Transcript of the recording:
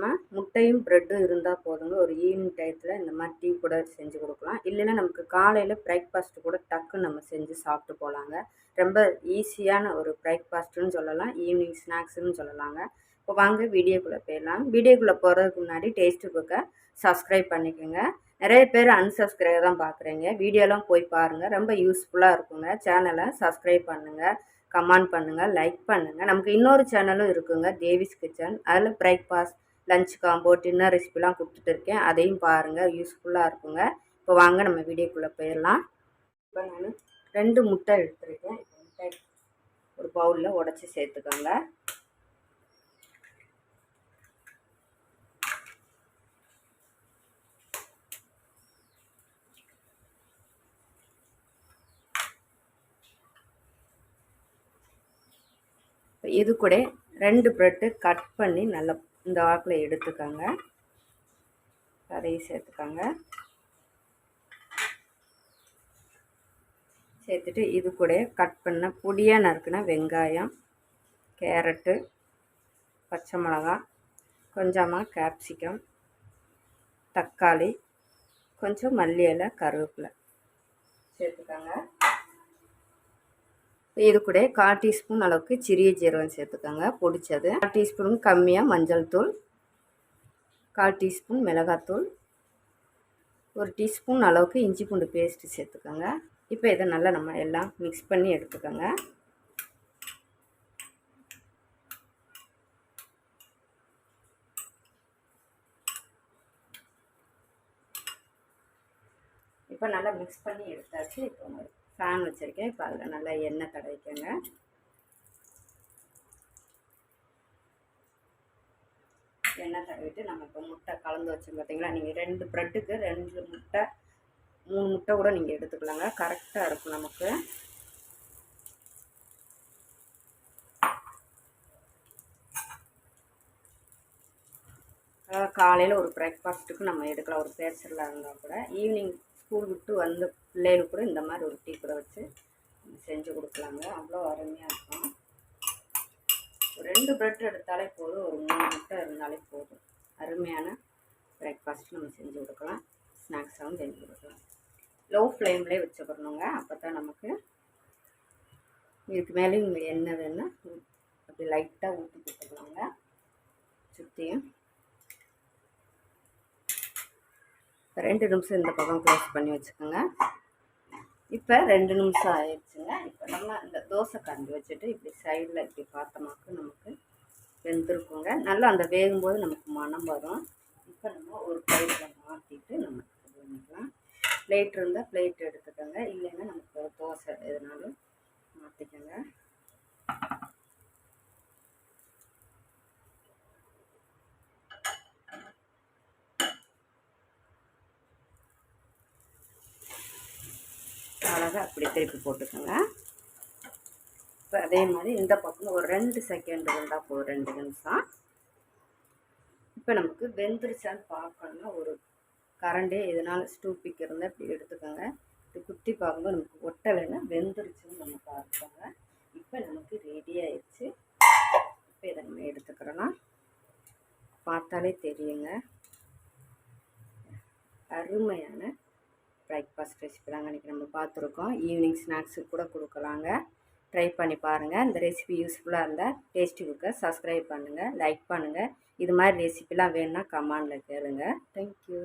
நம்ம முட்டையும் ப்ரெட்டும் இருந்தால் போதுங்க ஒரு ஈவினிங் டயத்தில் இந்த மாதிரி டீ கூட செஞ்சு கொடுக்கலாம். இல்லைன்னா நமக்கு காலையில் பிரேக்ஃபாஸ்ட் கூட டக்குன்னு நம்ம செஞ்சு சாப்பிட்டு போகலாங்க ரொம்ப ஈஸியான ஒரு பிரேக்ஃபாஸ்ட்டுன்னு சொல்லலாம். ஈவினிங் ஸ்நாக்ஸுன்னு சொல்லலாங்க. இப்போ வாங்க வீடியோக்குள்ளே போயிடலாம். வீடியோக்குள்ளே போகிறதுக்கு முன்னாடி டேஸ்ட்டு புக்கை சப்ஸ்கிரைப் பண்ணிக்கோங்க. நிறைய பேர் அன்சப்ஸ்கிரைப் தான் பார்க்குறீங்க வீடியோலாம் போய் பாருங்கள் ரொம்ப யூஸ்ஃபுல்லாக இருக்குங்க. சேனலை சப்ஸ்கிரைப் பண்ணுங்கள் கமெண்ட் பண்ணுங்கள் லைக் பண்ணுங்கள் நமக்கு இன்னொரு சேனலும் இருக்குங்க. தேவிஸ் கிச்சன் அதில் பிரேக்ஃபாஸ்ட் லஞ்ச் காம்போ டின்னர் ரெசிபிலாம் கொடுத்துட்டு இருக்கேன். அதையும் பாருங்கள் யூஸ்ஃபுல்லாக இருக்குங்க. இப்போ வாங்க நம்ம வீடியோக்குள்ளே போயிடலாம். இப்போ நான் ரெண்டு முட்டை எடுத்துருக்கேன். இப்போ முட்டை ஒரு பவுலில் உடச்சி சேர்த்துக்கோங்க. இது கூட ரெண்டு ப்ரெட்டு கட் பண்ணி நல்லா இந்த வாக்கில் எடுத்துக்கோங்க. அதையும் சேர்த்துக்கோங்க. சேர்த்துட்டு இது கூட கட் பண்ண பொடியாக நறுக்குன வெங்காயம் கேரட்டு பச்சை மிளகா கொஞ்சமாக கேப்சிகம் தக்காளி கொஞ்சம் மல்லி இலை கருவேப்பிலை சேர்த்துக்கோங்க. இது கூட கால் டீஸ்பூன் அளவுக்கு சிறிய ஜீரகம் சேர்த்துக்கோங்க. பொடிச்சது. கால் டீஸ்பூன் கம்மியாக மஞ்சள் தூள். கால் டீஸ்பூன் மிளகாத்தூள் ஒரு டீஸ்பூன் அளவுக்கு இஞ்சி பூண்டு பேஸ்ட்டு சேர்த்துக்கோங்க. இப்போ இதை நல்லா நம்ம எல்லாம் மிக்ஸ் பண்ணி எடுத்துக்கோங்க. இப்போ நல்லா மிக்ஸ் பண்ணி எடுத்தாச்சு. இப்போ ஃபேன் வச்சுருக்கேன். இப்போ அதில் நல்லா எண்ணெய் தடவிக்கோங்க. எண்ணெய் தடவிட்டு நம்ம இப்போ முட்டை கலந்து வச்சோம் பார்த்தீங்களா நீங்கள் ரெண்டு ப்ரெட்டுக்கு ரெண்டு முட்டை மூணு முட்டை கூட நீங்கள் எடுத்துக்கலாங்க. கரெக்டாக இருக்கும் நமக்கு. காலையில் ஒரு பிரேக்ஃபாஸ்ட்டுக்கு நம்ம எடுக்கலாம். ஒரு பேச்சரில் இருந்தால் கூட ஈவினிங் ஸ்கூல் விட்டு வந்து பிள்ளைகளுக்கு கூட இந்த மாதிரி ஒரு டீ கூட வச்சு செஞ்சு கொடுக்கலாங்க. அவ்வளோ அருமையாக இருக்கும். ஒரு ரெண்டு ப்ரெட் எடுத்தாலே போதும். ஒரு மூணு முட்டை இருந்தாலே போதும். அருமையான பிரேக்ஃபாஸ்ட் நம்ம செஞ்சு கொடுக்கலாம். ஸ்நாக்ஸாகவும் செஞ்சு கொடுக்கலாம். லோ ஃப்ளேம்லேயே வச்சுக்கிறணுங்க அப்போ தான் நமக்கு இதுக்கு மேலே இங்கே என்ன வேணுன்னா அப்படி லைட்டாக ஊற்றி கொடுத்துக்கலாங்க. சுற்றியும் ரெண்டு நிமிஷம் இந்த பக்கம் க்ளோஸ் பண்ணி வச்சுக்கோங்க. இப்போ ரெண்டு நிமிஷம் ஆயிடுச்சுங்க. இப்போ நம்ம இந்த தோசை கரண்டி வச்சுட்டு இப்படி சைடில் இப்படி பார்த்தோமாக்கு நமக்கு வெந்திருக்குங்க. நல்லா அந்த வேகும்போது நமக்கு மனம் வரும். இப்போ நம்ம ஒரு பிளேட்டில் மாற்றிட்டு நம்ம இது பண்ணிக்கலாம். பிளேட் இருந்தால் பிளேட் எடுத்துக்கோங்க. இல்லைன்னா நமக்கு தோசை எதுனாலும் அழகாக அப்படி திருப்பி போட்டுக்கோங்க. இப்போ அதே மாதிரி இந்த பக்கம் ஒரு ரெண்டு செகண்ட் இருந்தால் போதும் ரெண்டு நிமிஷம். இப்போ நமக்கு வெந்துருச்சான்னு பார்க்கணுன்னா ஒரு கரண்டே எதனால ஸ்டூப்பிக்கு இருந்தால் இப்படி எடுத்துக்கோங்க. இது குத்தி பார்க்கும்போது நமக்கு ஒட்டலைன்னா வெந்துருச்சுன்னு நம்ம பார்த்துக்கோங்க இப்போ நமக்கு ரெடி ஆயிடுச்சு. இப்போ இதை நம்ம எடுத்துக்கிறோன்னா பார்த்தாலே தெரியுங்க. அருமையான பிரேக்ஃபாஸ்ட் ரெசிபி தாங்க இன்றைக்கி நம்ம பார்த்துருக்கோம். ஈவினிங் ஸ்நாக்ஸுக்கு கூட கொடுக்கலாங்க. ட்ரை பண்ணி பாருங்கள் இந்த ரெசிபி யூஸ்ஃபுல்லாக இருந்தால் டேஸ்ட்டி குக்கை சப்ஸ்கிரைப் பண்ணுங்கள் லைக் பண்ணுங்கள் இது மாதிரி ரெசிபிலாம் வேணும்னா கமெண்டில் கேளுங்க. தேங்க்யூ